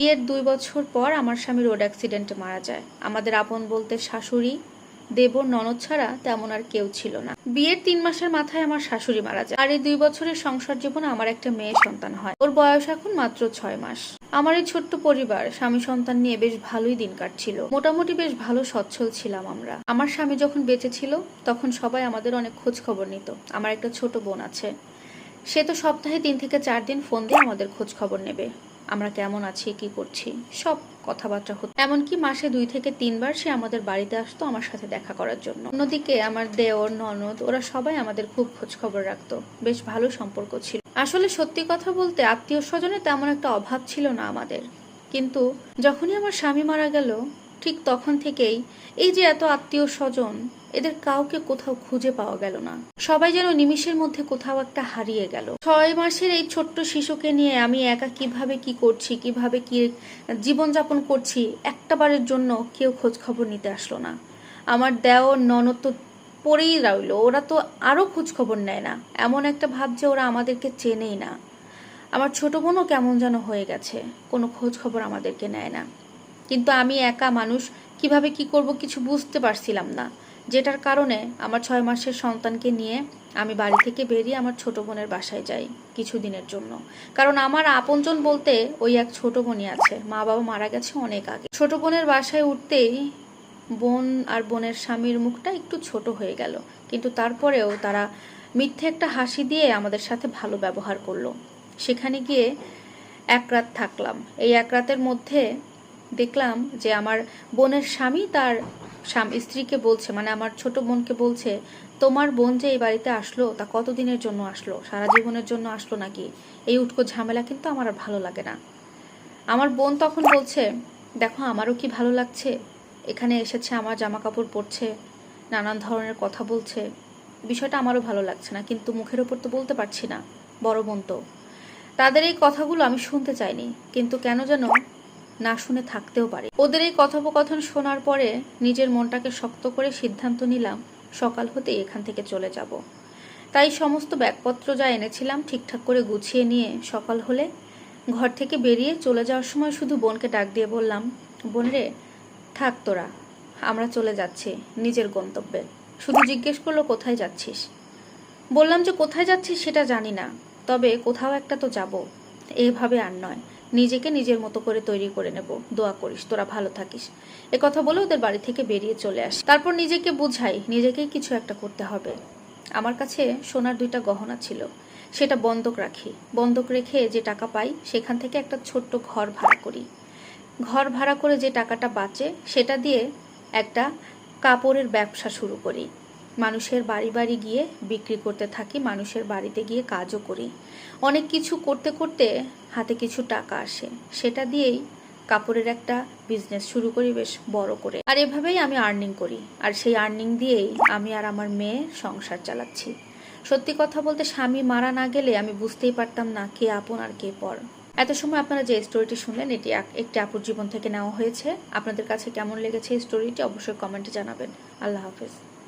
বিয়ের দুই বছর পর আমার স্বামী রোড অ্যাক্সিডেন্টে মারা যায়। আমাদের আপন বলতে শাশুড়ি, দেবর, ননদ ছাড়া তেমন আর কেউ ছিল না। বিয়ের তিন মাসের মাথায় আমার শাশুড়ি মারা যায়। আর এই দুই বছরের সংসার জীবনে আমার একটা মেয়ে সন্তান হয়। ওর বয়স এখন মাত্র ছয় মাস। আমার এই ছোট্ট পরিবার, স্বামী সন্তান নিয়ে বেশ ভালোই দিন কাটছিল। মোটামুটি বেশ ভালো, সচ্ছল ছিলাম আমরা। আমার স্বামী যখন বেঁচে ছিল, তখন সবাই আমাদের অনেক খোঁজ খবর নিত। আমার একটা ছোট বোন আছে। সে তো সপ্তাহে তিন থেকে চার দিন ফোন দিয়ে আমাদের খোঁজ খবর নেবে। আমরা কেমন আছি, কি করছি, সব কথাবার্তা হতো। এমনকি মাসে দুই থেকে তিনবার সে আমাদের বাড়িতে আসতো আমার সাথে দেখা করার জন্য। অন্যদিকে আমার দেওর, ননদ, ওরা সবাই আমাদের খুব খোঁজ খবর রাখতো। বেশ ভালো সম্পর্ক ছিল। আসলে সত্যি কথা বলতে আত্মীয় স্বজনের তেমন একটা অভাব ছিল না আমাদের। কিন্তু যখনই আমার স্বামী মারা গেল, ঠিক তখন থেকেই এই যে এত আত্মীয় স্বজন এদের কাউকে কোথাও খুঁজে পাওয়া গেল না। সবাই যেন নিমিষের মধ্যে কোথাও একটা হারিয়ে গেল। ছয় মাসের এই ছোট্ট শিশুকে নিয়ে আমি একা কীভাবে কি করছি, কীভাবে কি জীবনযাপন করছি, একটাবারের জন্য কেউ খোঁজ খবর নিতে আসলো না। আমার দেওর ননদ তো পড়েই রইল, ওরা তো আরও খোঁজ খবর নেয় না। এমন একটা ভাব যে ওরা আমাদেরকে চেনেই না। আমার ছোট বোনও কেমন যেন হয়ে গেছে, কোনো খোঁজ খবর আমাদেরকে নেয় না। কিন্তু আমি একা মানুষ, কীভাবে কি করব কিছু বুঝতে পারছিলাম না। যেটার কারণে আমার ছয় মাসের সন্তানকে নিয়ে আমি বাড়ি থেকে বেরিয়ে আমার ছোট বোনের বাসায় যাই কিছুদিনের জন্য। কারণ আমার আপনজন বলতে ওই এক ছোট বোনই আছে। মা বাবা মারা গেছে অনেক আগে। ছোট বোনের বাসায় উঠতেই বোন আর বোনের স্বামীর মুখটা একটু ছোট হয়ে গেল। কিন্তু তারপরেও তারা মিথ্যে একটা হাসি দিয়ে আমাদের সাথে ভালো ব্যবহার করল। সেখানে গিয়ে এক রাত থাকলাম। এই এক রাতের মধ্যে দেখলাম যে আমার বোনের স্বামী তার স্ত্রীকে বলছে মানে আমার ছোট বোনকে বলছে, তোমার বোন যে এই বাড়িতে আসলো, তা কতদিনের জন্য আসলো? সারা জীবনের জন্য আসলো নাকি? এই উটকো ঝামেলা কিন্তু আমার আর ভালো লাগে না। আমার বোন তখন বলছে, দেখো, আমারও কি ভালো লাগছে? এখানে এসেছে, আমার জামা কাপড় পরছে, নানান ধরনের কথা বলছে। বিষয়টা আমারও ভালো লাগছে না, কিন্তু মুখের ওপর তো বলতে পারছি না, বড় বোন তো। তাদের এই কথাগুলো আমি শুনতে চাইনি, কিন্তু কেন যেন না শুনে থাকতেও পারে। ওদের এই কথোপকথন শোনার পরে নিজের মনটাকে শক্ত করে সিদ্ধান্ত নিলাম, সকাল হতে এখান থেকে চলে যাব। তাই সমস্ত ব্যাগপত্র যা এনেছিলাম ঠিকঠাক করে গুছিয়ে নিয়ে সকাল হলে ঘর থেকে বেরিয়ে চলে যাওয়ার সময় শুধু বোনকে ডাক দিয়ে বললাম, বোন রে, থাক তোরা, আমরা চলে যাচ্ছি নিজের গন্তব্যে। শুধু জিজ্ঞেস করল, কোথায় যাচ্ছিস? বললাম যে, কোথায় যাচ্ছিস সেটা জানি না, তবে কোথাও একটা তো যাব। এইভাবে আর নয় নিজেকে নিজের মতো করে তৈরি করে নেব। দোয়া করিস, তোরা ভালো থাকিস। এ কথা বলে ওদের বাড়ি থেকে বেরিয়ে চলে আসি। তারপর নিজেকে বুঝাই, নিজেকেই কিছু একটা করতে হবে। আমার কাছে সোনার দুইটা গহনা ছিল। সেটা বন্ধক রাখি। বন্ধক রেখে যে টাকা পাই, সেখান থেকে একটা ছোট্ট ঘর ভাড়া করি। ঘর ভাড়া করে যে টাকাটা বাঁচে, সেটা দিয়ে একটা কাপড়ের ব্যবসা শুরু করি। মানুষের বাড়ি বাড়ি গিয়ে বিক্রি করতে থাকি, মানুষের বাড়িতে গিয়ে কাজও করি। অনেক কিছু করতে করতে হাতে কিছু টাকা আসে। সেটা দিয়েই কাপড়ের একটা বিজনেস শুরু করি বেশ বড় করে। আর এভাবেই আমি আর্নিং করি। আর সেই আর্নিং দিয়েই আমি আর আমার মেয়ে সংসার চালাচ্ছি। সত্যি কথা বলতে স্বামী মারা না গেলে আমি বুঝতেই পারতাম না কে আপন আর কে পর। এত সময় আপনারা যে স্টোরিটি শুনলেন, এটি একটি আপুর জীবন থেকে নেওয়া হয়েছে। আপনাদের কাছে কেমন লেগেছে এই স্টোরিটি অবশ্যই কমেন্টে জানাবেন। আল্লাহ হাফেজ।